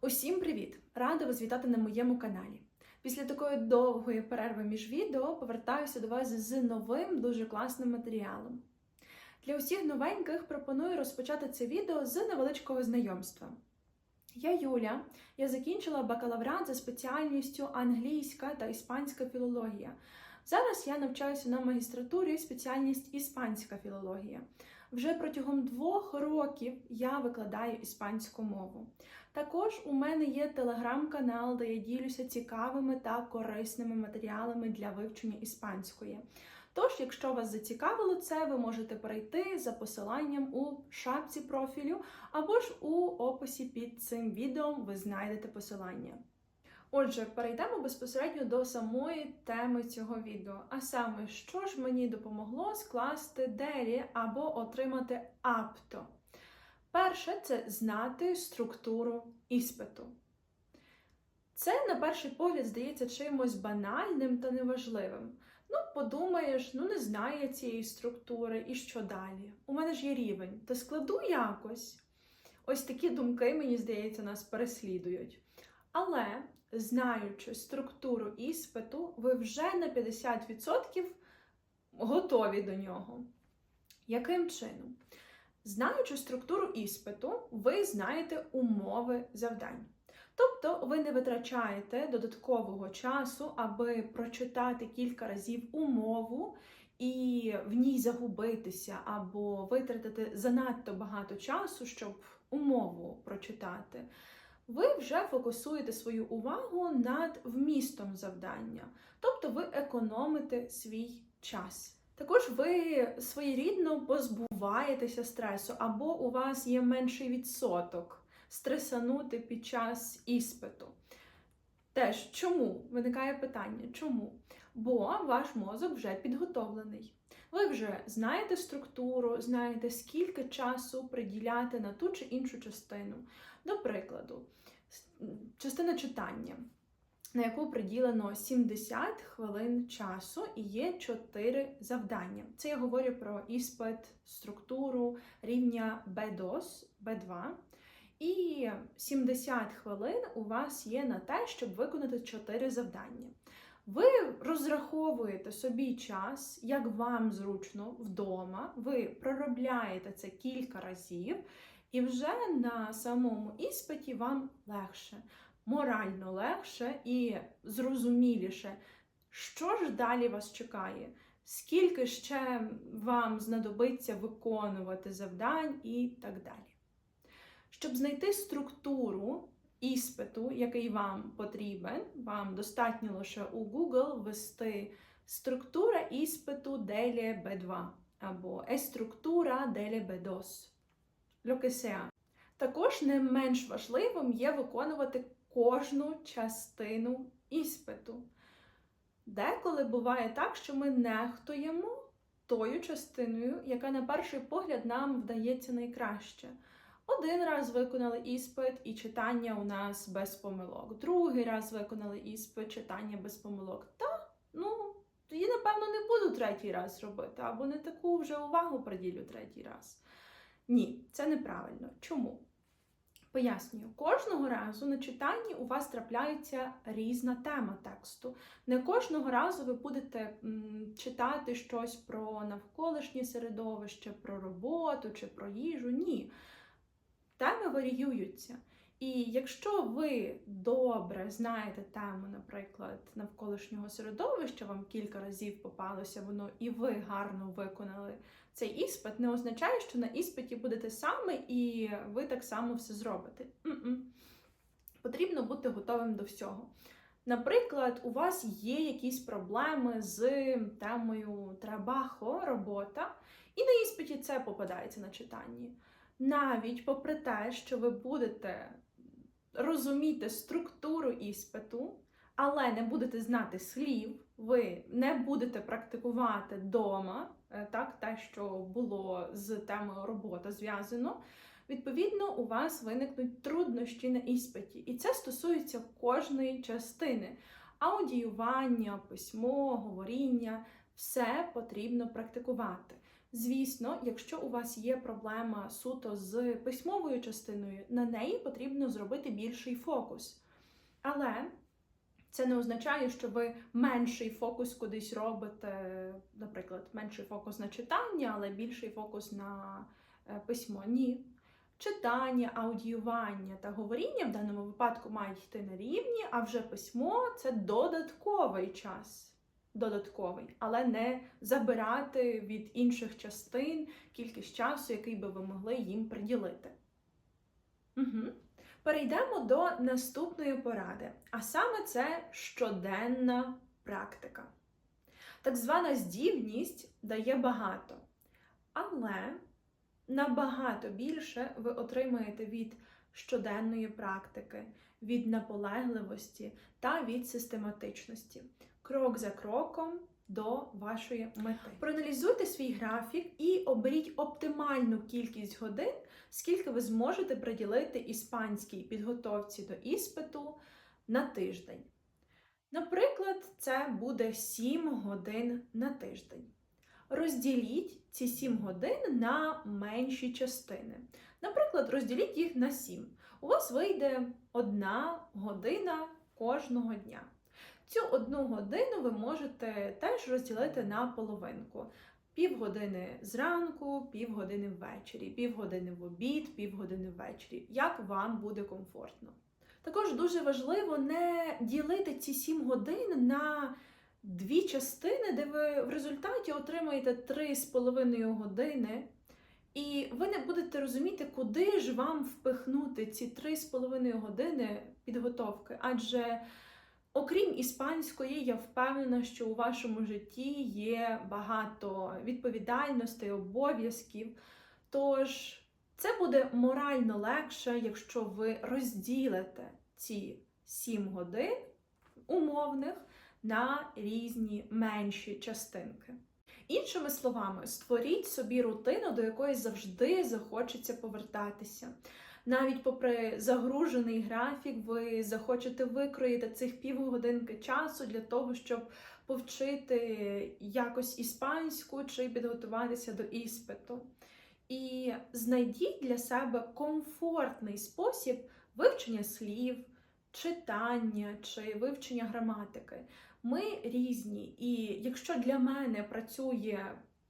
Усім привіт! Рада вас вітати на моєму каналі. Після такої довгої перерви між відео повертаюся до вас з новим дуже класним матеріалом. Для усіх новеньких пропоную розпочати це відео з невеличкого знайомства. Я Юля, я закінчила бакалаврат за спеціальністю англійська та іспанська філологія. Зараз я навчаюся на магістратурі спеціальність іспанська філологія. Вже протягом двох років я викладаю іспанську мову. Також у мене є телеграм-канал, де я ділюся цікавими та корисними матеріалами для вивчення іспанської. Тож, якщо вас зацікавило це, ви можете перейти за посиланням у шапці профілю або ж у описі під цим відео ви знайдете посилання. Отже, перейдемо безпосередньо до самої теми цього відео. А саме, що ж мені допомогло скласти делі або отримати апто. Перше це знати структуру іспиту. Це, на перший погляд, здається чимось банальним та неважливим. Ну, подумаєш, ну не знаю цієї структури, і що далі? У мене ж є рівень, то складу якось. Ось такі думки, мені здається, нас переслідують. Але, знаючи структуру іспиту, ви вже на 50% готові до нього. Яким чином? Знаючи структуру іспиту, ви знаєте умови завдань. Тобто ви не витрачаєте додаткового часу, аби прочитати кілька разів умову і в ній загубитися, або витратити занадто багато часу, щоб умову прочитати. Ви вже фокусуєте свою увагу над вмістом завдання, тобто ви економите свій час. Також ви своєрідно позбуваєтеся стресу, або у вас є менший відсоток стресанути під час іспиту. Теж чому? Виникає питання, чому? Бо ваш мозок вже підготовлений. Ви вже знаєте структуру, знаєте, скільки часу приділяти на ту чи іншу частину. До прикладу, частина читання, на яку приділено 70 хвилин часу і є 4 завдання. Це я говорю про іспит, структуру рівня B2, B2. І 70 хвилин у вас є на те, щоб виконати 4 завдання. Ви розраховуєте собі час, як вам зручно вдома, ви проробляєте це кілька разів, і вже на самому іспиті вам легше, морально легше і зрозуміліше, що ж далі вас чекає, скільки ще вам знадобиться виконувати завдань і так далі. Щоб знайти структуру іспиту, який вам потрібен, вам достатньо лише у Google ввести структура іспиту деле B2 або Еструктура деле B2. Lo. Також не менш важливим є виконувати кожну частину іспиту. Деколи буває так, що ми нехтуємо тою частиною, яка на перший погляд нам вдається найкраще. Один раз виконали іспит і читання у нас без помилок. Другий раз виконали іспит, читання без помилок. Та, ну, тоді, напевно, не буду третій раз робити, або не таку вже увагу приділю третій раз. Ні, це неправильно. Чому? Пояснюю, кожного разу на читанні у вас трапляється різна тема тексту. Не кожного разу ви будете читати щось про навколишнє середовище, про роботу чи про їжу. Ні. Теми варіюються. І якщо ви добре знаєте тему, наприклад, навколишнього середовища, вам кілька разів попалося воно, і ви гарно виконали цей іспит, не означає, що на іспиті будете саме і ви так само все зробите. М-м. Потрібно бути готовим до всього. Наприклад, у вас є якісь проблеми з темою трабахо, робота, і на іспиті це попадається на читанні. Навіть попри те, що ви будете розуміти структуру іспиту, але не будете знати слів, ви не будете практикувати вдома, так, те, що було з темою робота зв'язано, відповідно, у вас виникнуть труднощі на іспиті. І це стосується кожної частини. Аудіювання, письмо, говоріння все потрібно практикувати. Звісно, якщо у вас є проблема суто з письмовою частиною, на неї потрібно зробити більший фокус. Але це не означає, що ви менший фокус кудись робите, наприклад, менший фокус на читання, але більший фокус на е, письмо. Ні. Читання, аудіювання та говоріння в даному випадку мають йти на рівні, а вже письмо це додатковий час. Додатковий, але не забирати від інших частин кількість часу, який би ви могли їм приділити. Угу. Перейдемо до наступної поради, а саме це щоденна практика. Так звана здібність дає багато, але набагато більше ви отримаєте від щоденної практики, від наполегливості та від систематичності, крок за кроком до вашої мети. Проаналізуйте свій графік і оберіть оптимальну кількість годин, скільки ви зможете приділити іспанській підготовці до іспиту на тиждень. Наприклад, це буде 7 годин на тиждень. Розділіть ці 7 годин на менші частини. Наприклад, розділіть їх на 7. У вас вийде одна година кожного дня. Цю одну годину ви можете теж розділити на половинку. Півгодини зранку, півгодини ввечері, півгодини в обід, півгодини ввечері. Як вам буде комфортно. Також дуже важливо не ділити ці 7 годин на дві частини, де ви в результаті отримаєте 3,5 години. І ви не будете розуміти, куди ж вам впихнути ці 3,5 години підготовки. Адже Окрім іспанської, я впевнена, що у вашому житті є багато відповідальностей, обов'язків. Тож це буде морально легше, якщо ви розділите ці 7 годин умовних на різні менші частинки. Іншими словами, створіть собі рутину, до якої завжди захочеться повертатися навіть попри загружений графік, ви захочете викроїти цих півгодинки часу для того, щоб повчити якось іспанську чи підготуватися до іспиту. І знайдіть для себе комфортний спосіб вивчення слів, читання чи вивчення граматики. Ми різні, і якщо для мене працює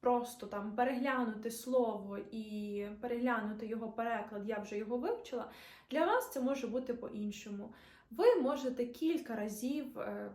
просто там переглянути слово і переглянути його переклад, я вже його вивчила. Для вас це може бути по-іншому. Ви можете кілька разів. Е,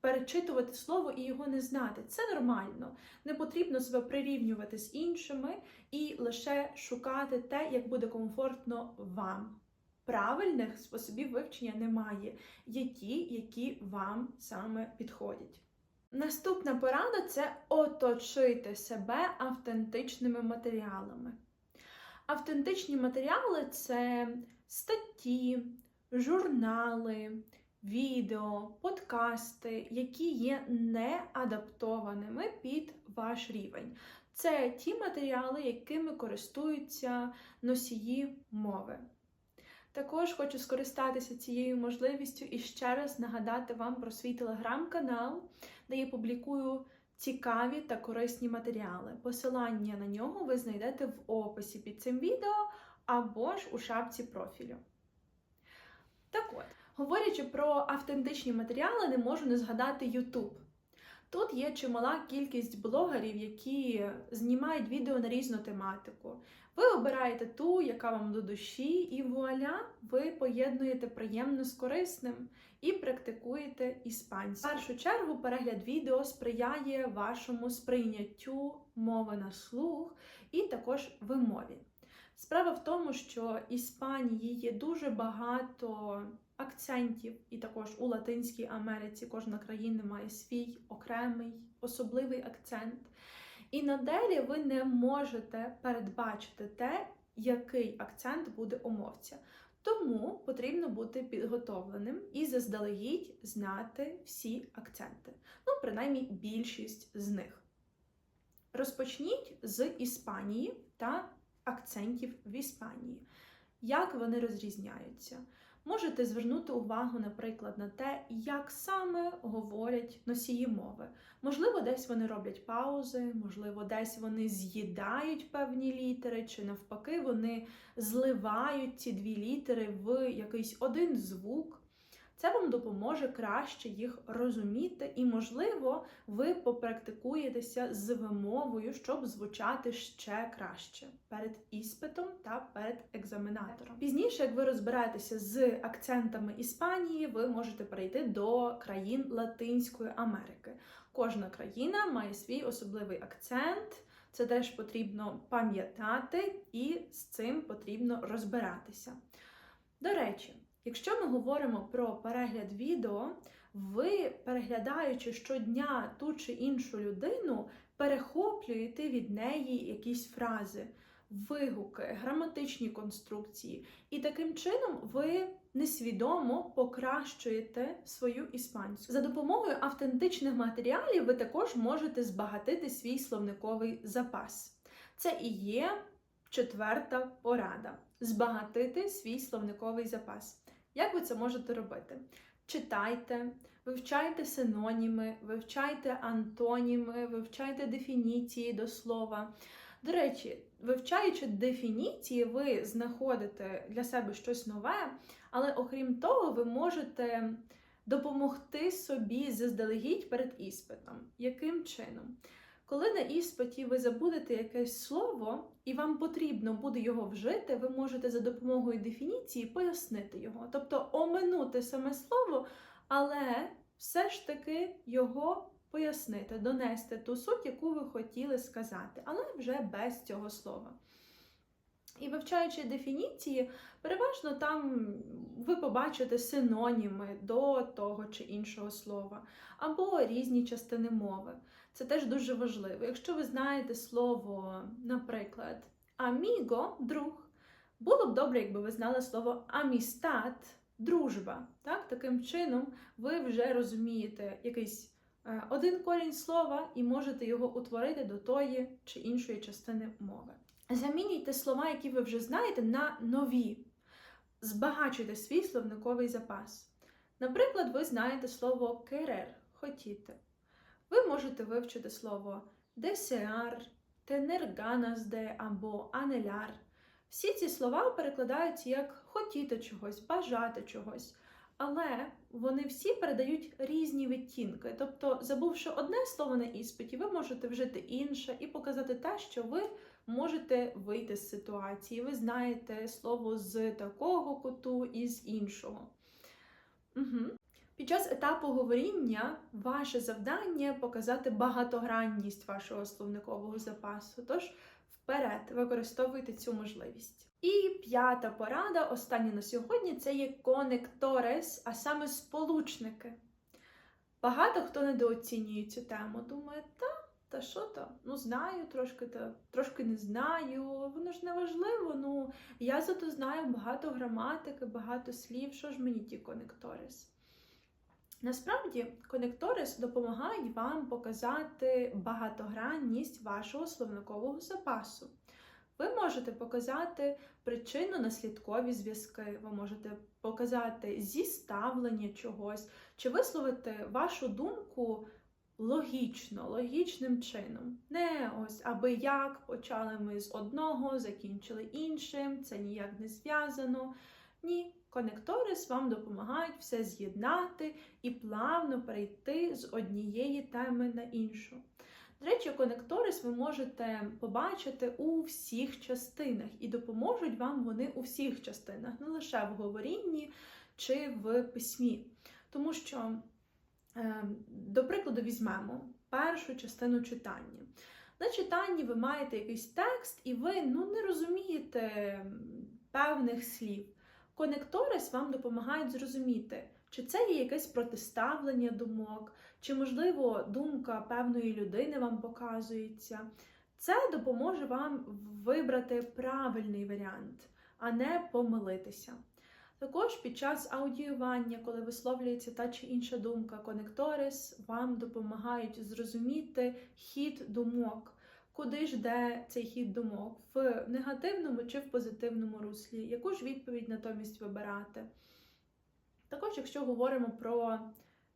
перечитувати слово і його не знати. Це нормально. Не потрібно себе прирівнювати з іншими і лише шукати те, як буде комфортно вам. Правильних способів вивчення немає. Є ті, які вам саме підходять. Наступна порада це оточити себе автентичними матеріалами. Автентичні матеріали це статті, журнали, відео, подкасти, які є неадаптованими під ваш рівень. Це ті матеріали, якими користуються носії мови. Також хочу скористатися цією можливістю і ще раз нагадати вам про свій телеграм-канал, де я публікую цікаві та корисні матеріали. Посилання на нього ви знайдете в описі під цим відео або ж у шапці профілю. Так от, говорячи про автентичні матеріали, не можу не згадати YouTube. Тут є чимала кількість блогерів, які знімають відео на різну тематику. Ви обираєте ту, яка вам до душі, і вуаля, ви поєднуєте приємно з корисним і практикуєте іспанську. В першу чергу перегляд відео сприяє вашому сприйняттю мови на слух і також вимові. Справа в тому, що Іспанії є дуже багато акцентів, і також у Латинській Америці кожна країна має свій окремий особливий акцент. І надалі ви не можете передбачити те, який акцент буде у мовця. Тому потрібно бути підготовленим і заздалегідь знати всі акценти. Ну, принаймні, більшість з них. Розпочніть з Іспанії та акцентів в Іспанії. Як вони розрізняються? Можете звернути увагу, наприклад, на те, як саме говорять носії мови. Можливо, десь вони роблять паузи, можливо, десь вони з'їдають певні літери, чи навпаки, вони зливають ці дві літери в якийсь один звук. Це вам допоможе краще їх розуміти, і, можливо, ви попрактикуєтеся з вимовою, щоб звучати ще краще перед іспитом та перед екзаменатором. Пізніше, як ви розбираєтеся з акцентами Іспанії, ви можете перейти до країн Латинської Америки. Кожна країна має свій особливий акцент. Це теж потрібно пам'ятати, і з цим потрібно розбиратися. До речі, Якщо ми говоримо про перегляд відео, ви, переглядаючи щодня ту чи іншу людину, перехоплюєте від неї якісь фрази, вигуки, граматичні конструкції, і таким чином ви несвідомо покращуєте свою іспанську. За допомогою автентичних матеріалів ви також можете збагатити свій словниковий запас. Це і є четверта порада збагатити свій словниковий запас. Як ви це можете робити? Читайте, вивчайте синоніми, вивчайте антоніми, вивчайте дефініції до слова. До речі, вивчаючи дефініції, ви знаходите для себе щось нове, але окрім того, ви можете допомогти собі заздалегідь перед іспитом. Яким чином? Коли на іспиті ви забудете якесь слово, і вам потрібно буде його вжити, ви можете за допомогою дефініції пояснити його, тобто оминути саме слово, але все ж таки його пояснити, донести ту суть, яку ви хотіли сказати, але вже без цього слова. І вивчаючи дефініції, переважно там ви побачите синоніми до того чи іншого слова, або різні частини мови. Це теж дуже важливо. Якщо ви знаєте слово, наприклад, аміго друг, було б добре, якби ви знали слово амістат дружба. Так? Таким чином, ви вже розумієте якийсь е, один корінь слова і можете його утворити до тої чи іншої частини мови. Замінюйте слова, які ви вже знаєте, на нові. Збагачуйте свій словниковий запас. Наприклад, ви знаєте слово керер хотіти. Ви можете вивчити слово tener ganas або anhelar. Всі ці слова перекладаються як хотіти чогось, бажати чогось. Але вони всі передають різні відтінки. Тобто, забувши одне слово на іспиті, ви можете вжити інше і показати те, що ви можете вийти з ситуації. Ви знаєте слово з такого куту і з іншого. Угу. Під час етапу говоріння ваше завдання показати багатогранність вашого словникового запасу. Тож вперед використовуйте цю можливість. І п'ята порада, остання на сьогодні, це є конекторес, а саме сполучники. Багато хто недооцінює цю тему. Думає, та, та що то? Ну, знаю, трошки та трошки не знаю, воно ж не важливо. Ну, я зато знаю багато граматики, багато слів. Що ж мені ті конекторис? Насправді, конекторис допомагають вам показати багатогранність вашого словникового запасу. Ви можете показати причинно-наслідкові зв'язки, ви можете показати зіставлення чогось, чи висловити вашу думку логічно, логічним чином. Не ось аби як почали ми з одного, закінчили іншим, це ніяк не зв'язано. Ні, конекторис вам допомагають все з'єднати і плавно перейти з однієї теми на іншу. До речі, конекторис ви можете побачити у всіх частинах, і допоможуть вам вони у всіх частинах, не лише в говорінні чи в письмі. Тому що, е, до прикладу, візьмемо першу частину читання. На читанні ви маєте якийсь текст, і ви ну, не розумієте певних слів. Конекторис вам допомагають зрозуміти, чи це є якесь протиставлення думок, чи, можливо, думка певної людини вам показується. Це допоможе вам вибрати правильний варіант, а не помилитися. Також під час аудіювання, коли висловлюється та чи інша думка, конекторис вам допомагають зрозуміти хід думок куди ж йде цей хід думок, в негативному чи в позитивному руслі, яку ж відповідь натомість вибирати. Також, якщо говоримо про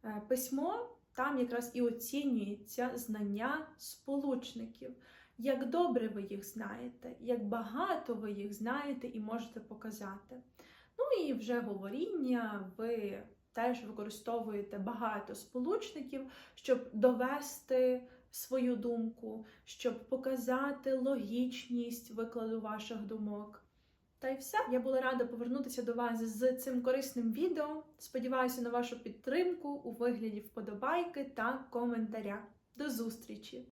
е, письмо, там якраз і оцінюється знання сполучників. Як добре ви їх знаєте, як багато ви їх знаєте і можете показати. Ну і вже говоріння, ви теж використовуєте багато сполучників, щоб довести свою думку, щоб показати логічність викладу ваших думок. Та й все. Я була рада повернутися до вас з цим корисним відео. Сподіваюся на вашу підтримку у вигляді вподобайки та коментаря. До зустрічі!